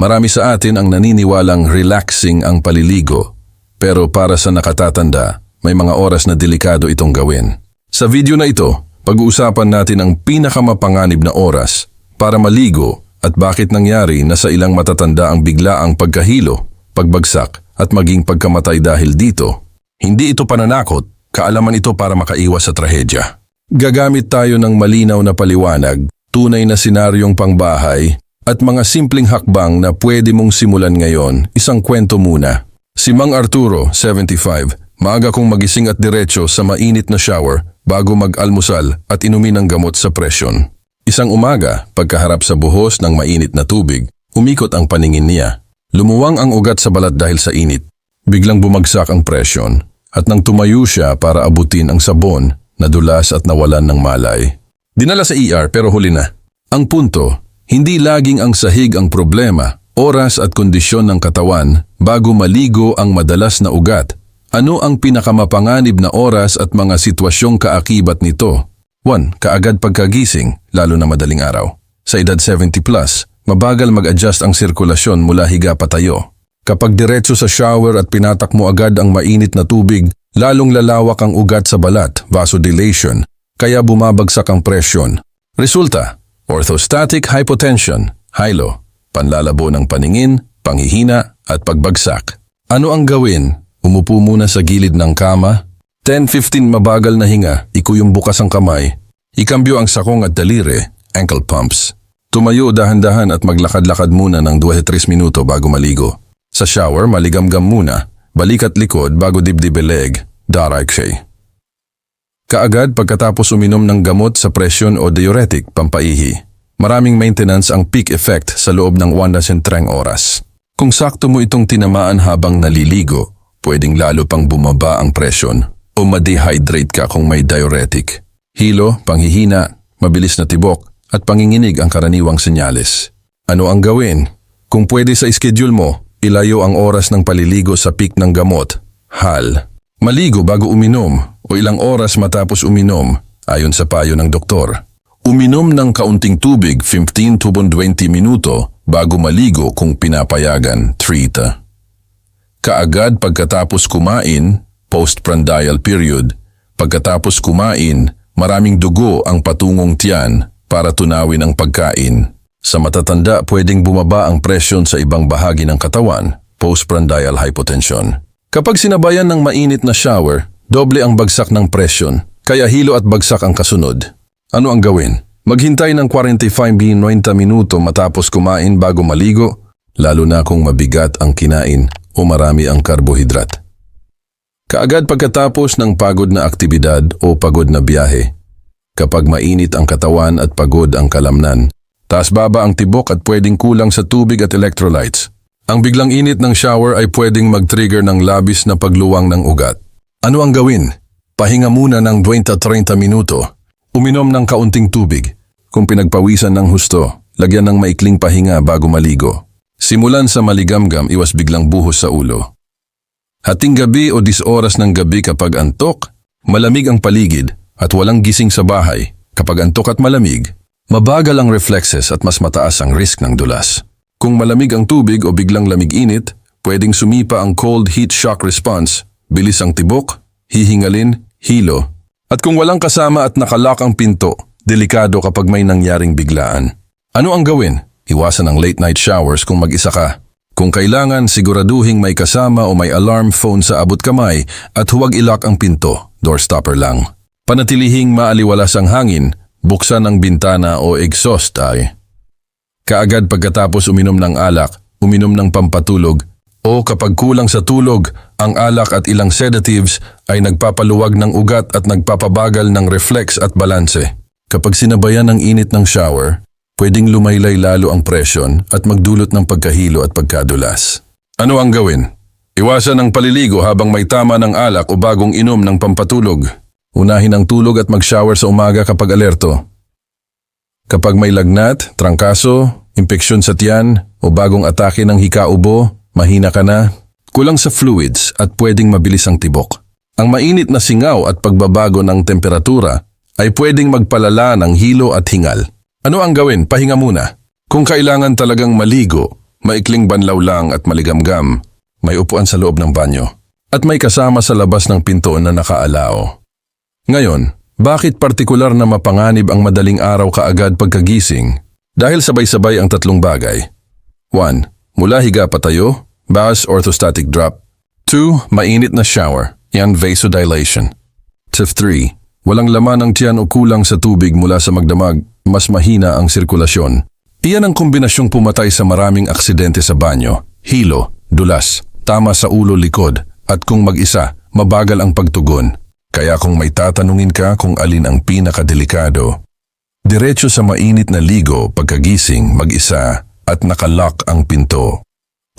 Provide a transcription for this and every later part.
Marami sa atin ang naniniwalang relaxing ang paliligo, pero para sa nakatatanda, may mga oras na delikado itong gawin. Sa video na ito, pag-uusapan natin ang pinakamapanganib na oras para maligo at bakit nangyari na sa ilang matatanda ang biglaang pagkahilo, pagbagsak at maging pagkamatay dahil dito. Hindi ito pananakot, kaalaman ito para makaiwas sa trahedya. Gagamit tayo ng malinaw na paliwanag, tunay na senaryong pangbahay at mga simpleng hakbang na pwede mong simulan ngayon, isang kwento muna. Si Mang Arturo, 75, maaga kong magising at diretso sa mainit na shower bago mag-almusal at inumin ng gamot sa presyon. Isang umaga, pagkaharap sa buhos ng mainit na tubig, umikot ang paningin niya. Lumuwang ang ugat sa balat dahil sa init. Biglang bumagsak ang presyon at nang tumayo siya para abutin ang sabon, nadulas at nawalan ng malay. Dinala sa ER pero huli na. Ang punto, hindi laging ang sahig ang problema, oras at kondisyon ng katawan bago maligo ang madalas na ugat. Ano ang pinakamapanganib na oras at mga sitwasyong kaakibat nito? 1. Kaagad pagkagising, lalo na madaling araw. Sa edad 70 plus, mabagal mag-adjust ang sirkulasyon mula higa patayo. Kapag diretso sa shower at pinatak mo agad ang mainit na tubig, lalong lalawak ang ugat sa balat, vasodilation, kaya bumabagsak ang presyon. Resulta, orthostatic hypotension, HILO, panlalabo ng paningin, panghihina at pagbagsak. Ano ang gawin? Umupo muna sa gilid ng kama. 10-15 mabagal na hinga, ikuyong bukas ang kamay. Ikambyo ang sakong at daliri, ankle pumps. Tumayo dahan-dahan at maglakad-lakad muna ng 2-3 minuto bago maligo. Sa shower, maligamgam muna, balik at likod bago dibdib leg, daray. Kaagad pagkatapos uminom ng gamot sa presyon o diuretic, pampaihi. Maraming maintenance ang peak effect sa loob ng 1 oras. Kung sakto mo itong tinamaan habang naliligo, pwedeng lalo pang bumaba ang presyon o ma-dehydrate ka kung may diuretic. Hilo, panghihina, mabilis na tibok, at panginginig ang karaniwang senyales. Ano ang gawin? Kung pwede sa schedule mo, ilayo ang oras ng paliligo sa peak ng gamot, HAL. Maligo bago uminom o ilang oras matapos uminom ayon sa payo ng doktor. Uminom ng kaunting tubig 15 to 20 minuto bago maligo kung pinapayagan, treat. Kaagad pagkatapos kumain, postprandial period, pagkatapos kumain, maraming dugo ang patungong tiyan para tunawin ang pagkain. Sa matatanda, pwedeng bumaba ang presyon sa ibang bahagi ng katawan, postprandial hypotension. Kapag sinabayan ng mainit na shower, doble ang bagsak ng presyon, kaya hilo at bagsak ang kasunod. Ano ang gawin? Maghintay ng 45-90 minuto matapos kumain bago maligo, lalo na kung mabigat ang kinain o marami ang karbohidrat. Kaagad pagkatapos ng pagod na aktibidad o pagod na biyahe, kapag mainit ang katawan at pagod ang kalamnan, taas baba ang tibok at pwedeng kulang sa tubig at electrolytes. Ang biglang init ng shower ay pwedeng mag-trigger ng labis na pagluwang ng ugat. Ano ang gawin? Pahinga muna ng 20-30 minuto. Uminom ng kaunting tubig. Kung pinagpawisan ng husto, lagyan ng maikling pahinga bago maligo. Simulan sa maligamgam, iwas biglang buhos sa ulo. Hating gabi o dis oras ng gabi kapag antok, malamig ang paligid at walang gising sa bahay. Kapag antok at malamig, mabagal ang reflexes at mas mataas ang risk ng dulas. Kung malamig ang tubig o biglang lamig-init, pwedeng sumipa ang cold heat shock response, bilis ang tibok, hihingalin, hilo. At kung walang kasama at nakalak ang pinto, delikado kapag may nangyaring biglaan. Ano ang gawin? Iwasan ang late night showers kung mag-isa ka. Kung kailangan, siguraduhing may kasama o may alarm phone sa abot kamay at huwag ilock ang pinto, door stopper lang. Panatilihing maaliwalas ang hangin, buksan ang bintana o exhaust ay. Kaagad pagkatapos uminom ng alak, uminom ng pampatulog, o kapag kulang sa tulog, ang alak at ilang sedatives ay nagpapaluwag ng ugat at nagpapabagal ng reflex at balanse. Kapag sinabayan ng init ng shower, pwedeng lumaylay lalo ang presyon at magdulot ng pagkahilo at pagkadulas. Ano ang gawin? Iwasan ang paliligo habang may tama ng alak o bagong inom ng pampatulog. Unahin ang tulog at mag-shower sa umaga kapag alerto. Kapag may lagnat, trangkaso, impeksyon sa tiyan o bagong atake ng hika-ubo, mahina ka na, kulang sa fluids at pwedeng mabilis ang tibok. Ang mainit na singaw at pagbabago ng temperatura ay pwedeng magpalala ng hilo at hingal. Ano ang gawin? Pahinga muna. Kung kailangan talagang maligo, Maikling banlaw lang at maligamgam. May upuan sa loob ng banyo. At may kasama sa labas ng pinto na nakaalao. Ngayon, bakit partikular na mapanganib ang madaling araw kaagad pagkagising? Dahil sabay-sabay ang tatlong bagay. 1. Mula higa patayo, bas orthostatic drop. 2. Mainit na shower, yan vasodilation. Tip 3. Walang laman ang tiyan o kulang sa tubig mula sa magdamag, mas mahina ang sirkulasyon. Iyan ang kombinasyong pumatay sa maraming aksidente sa banyo, hilo, dulas, tama sa ulo likod, at kung mag-isa, mabagal ang pagtugon. Kaya kung may tatanungin ka kung alin ang pinakadelikado, diretso sa mainit na ligo pagkagising mag-isa at nakalock ang pinto.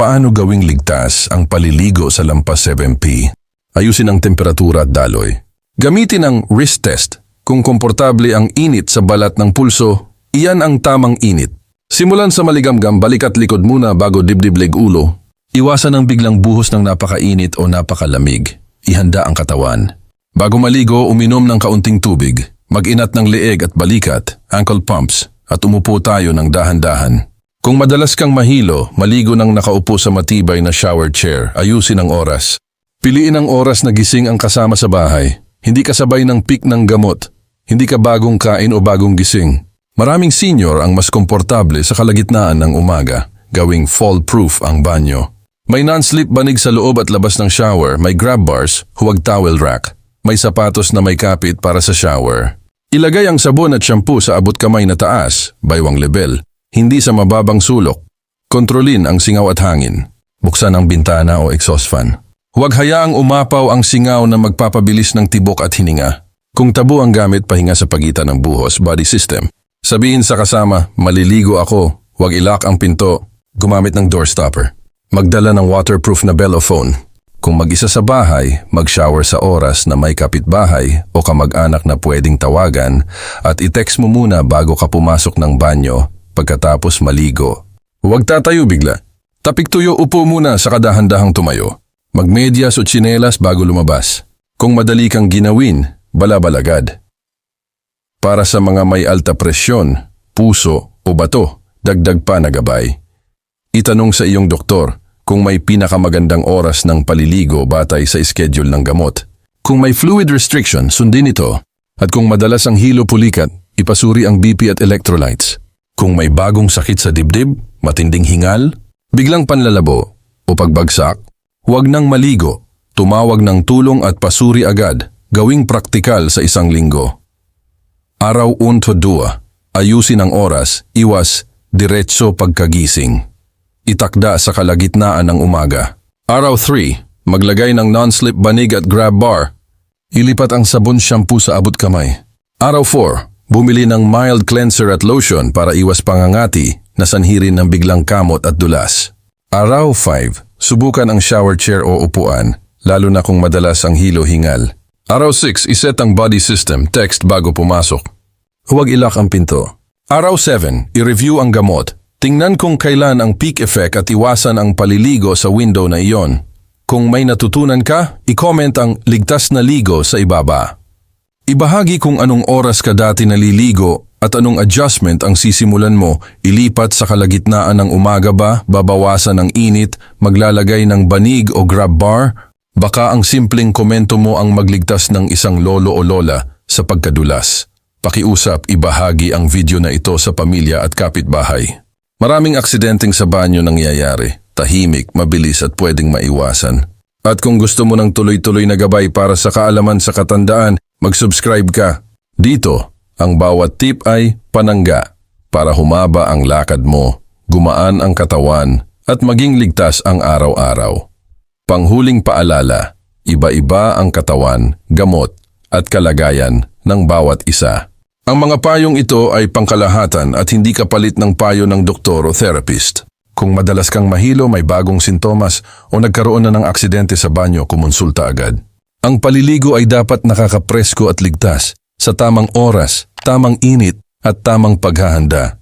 Paano gawing ligtas ang paliligo sa lampas 7P? Ayusin ang temperatura at daloy. Gamitin ang wrist test. Kung komportable ang init sa balat ng pulso, iyan ang tamang init. Simulan sa maligamgam balikat likod muna bago dibdiblig ulo. Iwasan ang biglang buhos ng napakainit o napakalamig. Ihanda ang katawan. Bago maligo, uminom ng kaunting tubig. Mag-inat ng leeg at balikat, ankle pumps, at umupo tayo ng dahan-dahan. Kung madalas kang mahilo, maligo ng nakaupo sa matibay na shower chair, ayusin ang oras. Piliin ang oras na gising ang kasama sa bahay. Hindi kasabay ng peak ng gamot. Hindi ka bagong kain o bagong gising. Maraming senior ang mas komportable sa kalagitnaan ng umaga, gawing fall-proof ang banyo. May non-slip banig sa loob at labas ng shower, may grab bars, huwag towel rack. May sapatos na may kapit para sa shower. Ilagay ang sabon at shampoo sa abot kamay na taas, baywang level, hindi sa mababang sulok. Kontrolin ang singaw at hangin. Buksan ang bintana o exhaust fan. Huwag hayaang umapaw ang singaw na magpapabilis ng tibok at hininga. Kung tabo ang gamit, pahinga sa pagitan ng buhos, body system. Sabihin sa kasama, maliligo ako, huwag ilock ang pinto, gumamit ng door stopper. Magdala ng waterproof na bell o phone. Kung mag-isa sa bahay, mag-shower sa oras na may kapitbahay o kamag-anak na pwedeng tawagan at i-text mo muna bago ka pumasok ng banyo pagkatapos maligo. Huwag tatayo bigla. Tapik tuyo upo muna sa kadahan-dahang tumayo. Magmedyas o tsinelas bago lumabas. Kung madali kang ginawin, balabalagad. Para sa mga may alta presyon, puso o bato, dagdag pa na gabay. Itanong sa iyong doktor kung may pinakamagandang oras ng paliligo batay sa schedule ng gamot. Kung may fluid restriction, sundin ito. At kung madalas ang hilo pulikat, ipasuri ang BP at electrolytes. Kung may bagong sakit sa dibdib, matinding hingal, biglang panlalabo o pagbagsak, huwag nang maligo. Tumawag ng tulong at pasuri agad, gawing praktikal sa isang linggo. Araw 1 to 2, ayusin ang oras, iwas, diretso pagkagising. Itakda sa kalagitnaan ng umaga. Araw 3, maglagay ng non-slip banig at grab bar. Ilipat ang sabon shampoo sa abot kamay. Araw 4, bumili ng mild cleanser at lotion para iwas pangangati na sanhirin ng biglang kamot at dulas. Araw 5, subukan ang shower chair o upuan, lalo na kung madalas ang hilo hingal. Araw 6, iset ang body system, text bago pumasok. Huwag ilak ang pinto. Araw 7, i-review ang gamot. Tingnan kung kailan ang peak effect at iwasan ang paliligo sa window na iyon. Kung may natutunan ka, i-comment ang ligtas na ligo sa ibaba. Ibahagi kung anong oras ka dati naliligo at anong adjustment ang sisimulan mo, ilipat sa kalagitnaan ng umaga ba, babawasan ng init, maglalagay ng banig o grab bar, baka ang simpleng komento mo ang magligtas ng isang lolo o lola sa pagkadulas. Pakiusap, ibahagi ang video na ito sa pamilya at kapitbahay. Maraming aksidenteng sa banyo nangyayari, tahimik, mabilis at pwedeng maiwasan. At kung gusto mo ng tuloy-tuloy na gabay para sa kaalaman sa katandaan, mag-subscribe ka. Dito, ang bawat tip ay panangga para humaba ang lakad mo, gumaan ang katawan at maging ligtas ang araw-araw. Panghuling paalala, iba-iba ang katawan, gamot at kalagayan ng bawat isa. Ang mga payong ito ay pangkalahatan at hindi kapalit ng payo ng doktor o therapist. Kung madalas kang mahilo, may bagong sintomas o nagkaroon na ng aksidente sa banyo, kumonsulta agad. Ang paliligo ay dapat nakakapresko at ligtas sa tamang oras, tamang init at tamang paghahanda.